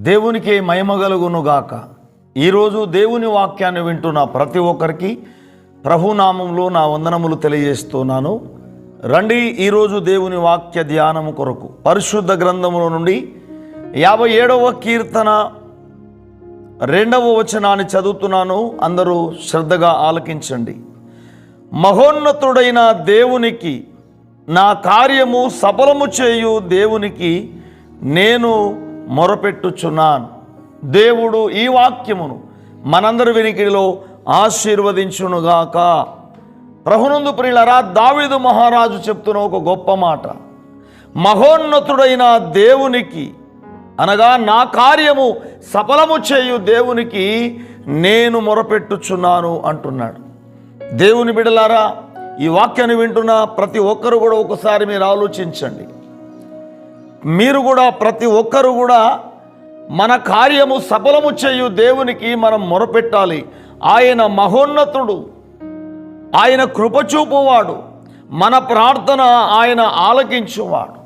దేవునికి మయమగలుగునుగాక ఈరోజు దేవుని వాక్యాన్ని వింటున్న ప్రతి ఒక్కరికి ప్రభునామంలో నా వందనములు తెలియజేస్తున్నాను. రండి ఈరోజు దేవుని వాక్య ధ్యానము కొరకు పరిశుద్ధ గ్రంథముల నుండి యాభై ఏడవ కీర్తన రెండవ వచనాన్ని చదువుతున్నాను. అందరూ శ్రద్ధగా ఆలకించండి. మహోన్నతుడైన దేవునికి నా కార్యము సఫలము చేయు దేవునికి నేను మొరపెట్టుచున్నాను. దేవుడు ఈ వాక్యమును మనందరి వినికిడిలో ఆశీర్వదించునుగాక. ప్రభునందు ప్రియులరా దావీదు మహారాజు చెప్తున్న ఒక గొప్ప మాట. మహోన్నతుడైన దేవునికి అనగా నా కార్యము సఫలము చేయు దేవునికి నేను మొరపెట్టుచున్నాను అంటున్నాడు. దేవుని బిడలారా ఈ వాక్యాన్ని వింటున్న ప్రతి ఒక్కరు కూడా ఒకసారి మీరు ఆలోచించండి. మీరు కూడా ప్రతి ఒక్కరు కూడా మన కార్యము సఫలము చేయు దేవునికి మనం మొరపెట్టాలి. ఆయన మహోన్నతుడు. ఆయన కృపచూపువాడు. మన ప్రార్థన ఆయన ఆలకించువాడు.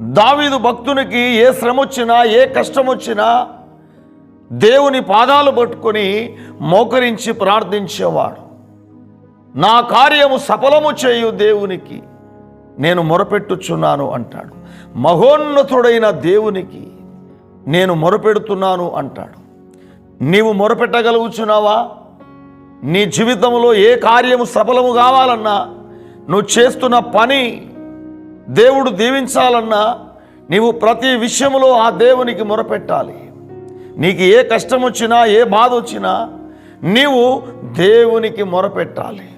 దావీదు భక్తునికి ఏ శ్రమ వచ్చినా ఏ కష్టం వచ్చినా దేవుని పాదాలు పట్టుకొని మోకరించి ప్రార్థించేవాడు. నా కార్యము సఫలము చేయు దేవునికి. నేను మొరపెట్టుచున్నాను అంటాడు. మహోన్నతుడైన దేవునికి నేను మొరపెడుతున్నాను అంటాడు. నీవు మొరపెట్టగలుగుచున్నావా? నీ జీవితంలో ఏ కార్యము సఫలము కావాలన్నా నువ్వు చేస్తున్న పని దేవుడు దీవించాలన్నా నీవు ప్రతి విషయంలో ఆ దేవునికి మొరపెట్టాలి. నీకు ఏ కష్టం వచ్చినా ఏ బాధ వచ్చినా నీవు దేవునికి మొరపెట్టాలి.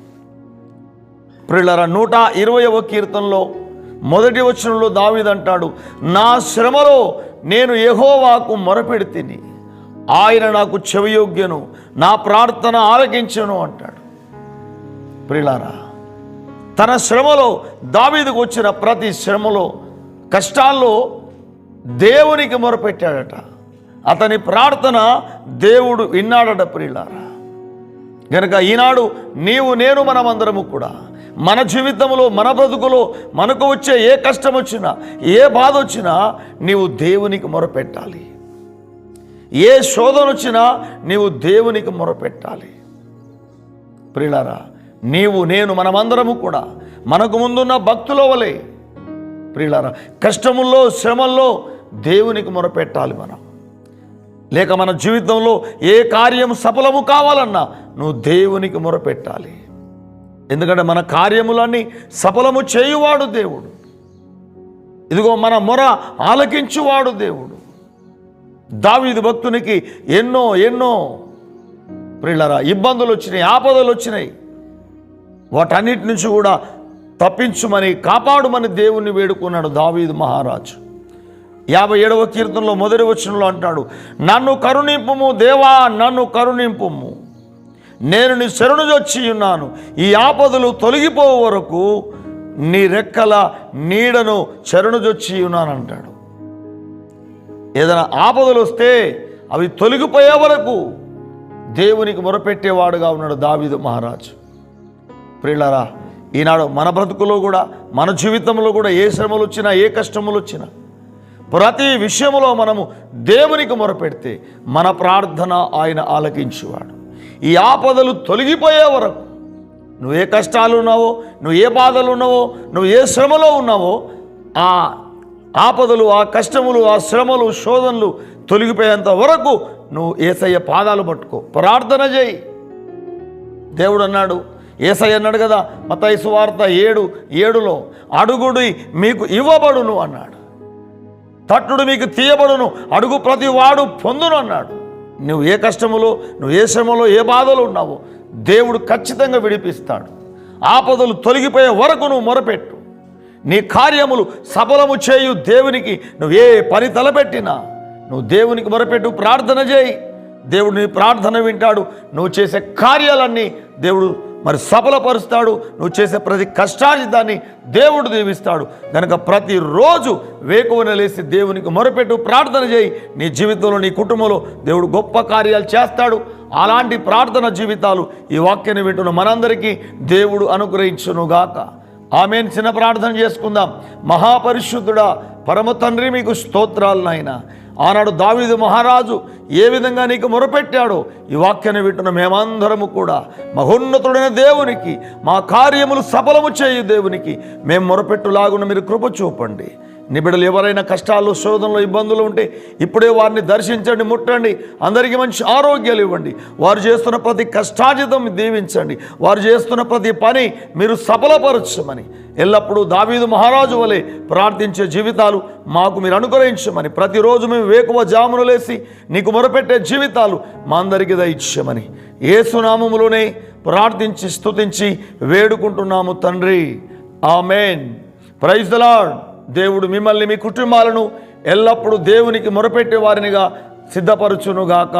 ప్రిల్లర నూట ఇరవయవ కీర్తనలో మొదటి వచనంలో దావిదంటాడు నా శ్రమలో నేను యహోవాకు మొరపెడితిని. ఆయన నాకు చెవియోగ్యను నా ప్రార్థన ఆలకించను అంటాడు. ప్రిలారా తన శ్రమలో దావీదుకు వచ్చిన ప్రతి శ్రమలో కష్టాల్లో దేవునికి మొరపెట్టాడట. అతని ప్రార్థన దేవుడు విన్నాడట ప్రియులారా గనక ఈనాడు నీవు నేను మనమందరము కూడా మన జీవితంలో మన బ్రతుకులో మనకు వచ్చే ఏ కష్టం వచ్చినా ఏ బాధ వచ్చినా నీవు దేవునికి మొరపెట్టాలి. ఏ శోధన వచ్చినా నీవు దేవునికి మొరపెట్టాలి. ప్రియులారా నీవు నేను మనమందరము కూడా మనకు ముందున్న భక్తుల వలె ప్రియులారా కష్టముల్లో శ్రమల్లో దేవునికి మొరపెట్టాలి మనం. లేక మన జీవితంలో ఏ కార్యం సఫలము కావాలన్నా నువ్వు దేవునికి మొరపెట్టాలి. ఎందుకంటే మన కార్యములన్నీ సఫలము చేయువాడు దేవుడు. ఇదిగో మన మొర ఆలకించువాడు దేవుడు. దావీదు భక్తునికి ఎన్నో ఎన్నో ప్రిళ్ళరా ఇబ్బందులు వచ్చినాయి ఆపదలు వచ్చినాయి వాటన్నిటి నుంచి కూడా తప్పించుమని కాపాడుమని దేవుణ్ణి వేడుకున్నాడు దావీదు మహారాజు. యాభై ఏడవ కీర్తనలో మొదటి వచనంలో అంటాడు నన్ను కరుణింపుము దేవా నన్ను కరుణింపుము. నేను నీ శరణు వచ్చి ఉన్నాను. ఈ ఆపదలు తొలగిపో వరకు నీ రెక్కల నీడను శరణుజొచ్చి ఉన్నాను అంటాడు ఏదైనా ఆపదలు వస్తే అవి తొలగిపోయే వరకు దేవునికి మొరపెట్టేవాడుగా ఉన్నాడు దావీదు మహారాజు. ప్రియులారా ఈనాడు మన బ్రతుకులో కూడా మన జీవితంలో కూడా ఏ శ్రమలు వచ్చినా ఏ కష్టములు వచ్చినా ప్రతి విషయంలో మనము దేవునికి మొరపెడితే మన ప్రార్థన ఆయన ఆలకించేవాడు. ఈ ఆపదలు తొలగిపోయే వరకు నువ్వు ఏ కష్టాలు ఉన్నావో నువ్వు ఏ బాధలు ఉన్నావో నువ్వు ఏ శ్రమలో ఉన్నావో ఆ ఆపదలు ఆ కష్టములు ఆ శ్రమలు శోధనలు తొలగిపోయేంత వరకు నువ్వు ఏసయ్య పాదాలు పట్టుకో. ప్రార్థన చేయి. దేవుడు అన్నాడు ఏసయ్య అన్నాడు కదా మతైసు వార్త ఏడు ఏడులో అడుగుడి మీకు ఇవ్వబడును అన్నాడు. తట్టుడు మీకు తీయబడును అడుగు ప్రతి వాడు పొందును అన్నాడు. నువ్వు ఏ కష్టములో నువ్వు ఏ శ్రమలో ఏ బాధలో ఉన్నావో దేవుడు ఖచ్చితంగా విడిపిస్తాడు. ఆపదలు తొలగిపోయే వరకు నువ్వు మొరపెట్టు. నీ కార్యములు సఫలము చేయు దేవునికి నువ్వు ఏ పని తలపెట్టినా నువ్వు దేవునికి మొరపెట్టు ప్రార్థన చేయి. దేవుడు నీ ప్రార్థన వింటాడు. నువ్వు చేసే కార్యాలన్నీ దేవుడు మరి సఫలపరుస్తాడు. నువ్వు చేసే ప్రతి కష్టాజితాన్ని దేవుడు దీవిస్తాడు. కనుక ప్రతిరోజు వేకువన లేసి దేవునికి మొరపెట్టు ప్రార్థన చేయి. నీ జీవితంలో నీ కుటుంబంలో దేవుడు గొప్ప కార్యాలు చేస్తాడు. అలాంటి ప్రార్థన జీవితాలు ఈ వాక్యాన్ని వింటున్న మనందరికీ దేవుడు అనుగ్రహించునుగాక. ఆమెను. చిన్న ప్రార్థన చేసుకుందాం. మహాపరిశుద్ధుడా పరమ తండ్రి మీకు స్తోత్రాలు నాయన. ఆనాడు దావిది మహారాజు ఏ విధంగా నీకు మొరపెట్టాడో ఈ వాక్యాన్ని వింటున్న మేమందరము కూడా మహోన్నతుడైన దేవునికి మా కార్యములు సఫలము చేయు దేవునికి మేము మొరపెట్టులాగున మీరు కృప చూపండి. నిబిడలు ఎవరైనా కష్టాలు శోధనలు ఇబ్బందులు ఉంటే ఇప్పుడే వారిని దర్శించండి ముట్టండి. అందరికీ మంచి ఆరోగ్యాలు ఇవ్వండి. వారు చేస్తున్న ప్రతి కష్టాజితం దీవించండి. వారు చేస్తున్న ప్రతి పని మీరు సఫలపరచమని. ఎల్లప్పుడూ దావీదు మహారాజు వలె ప్రార్థించే జీవితాలు మాకు మీరు అనుగ్రహించమని. ప్రతిరోజు మేము వేకువ జామును లేసి నీకు మొరపెట్టే జీవితాలు మా అందరికీ దయచేయమని. ఏసునామములోనే ప్రార్థించి స్తుతించి వేడుకుంటున్నాము తండ్రి. ఆమెన్. Praise the lord. దేవుడు మిమ్మల్ని మీ కుటుంబాలను ఎల్లప్పుడూ దేవునికి మొరపెట్టే వారినిగా సిద్ధపరచునుగాక.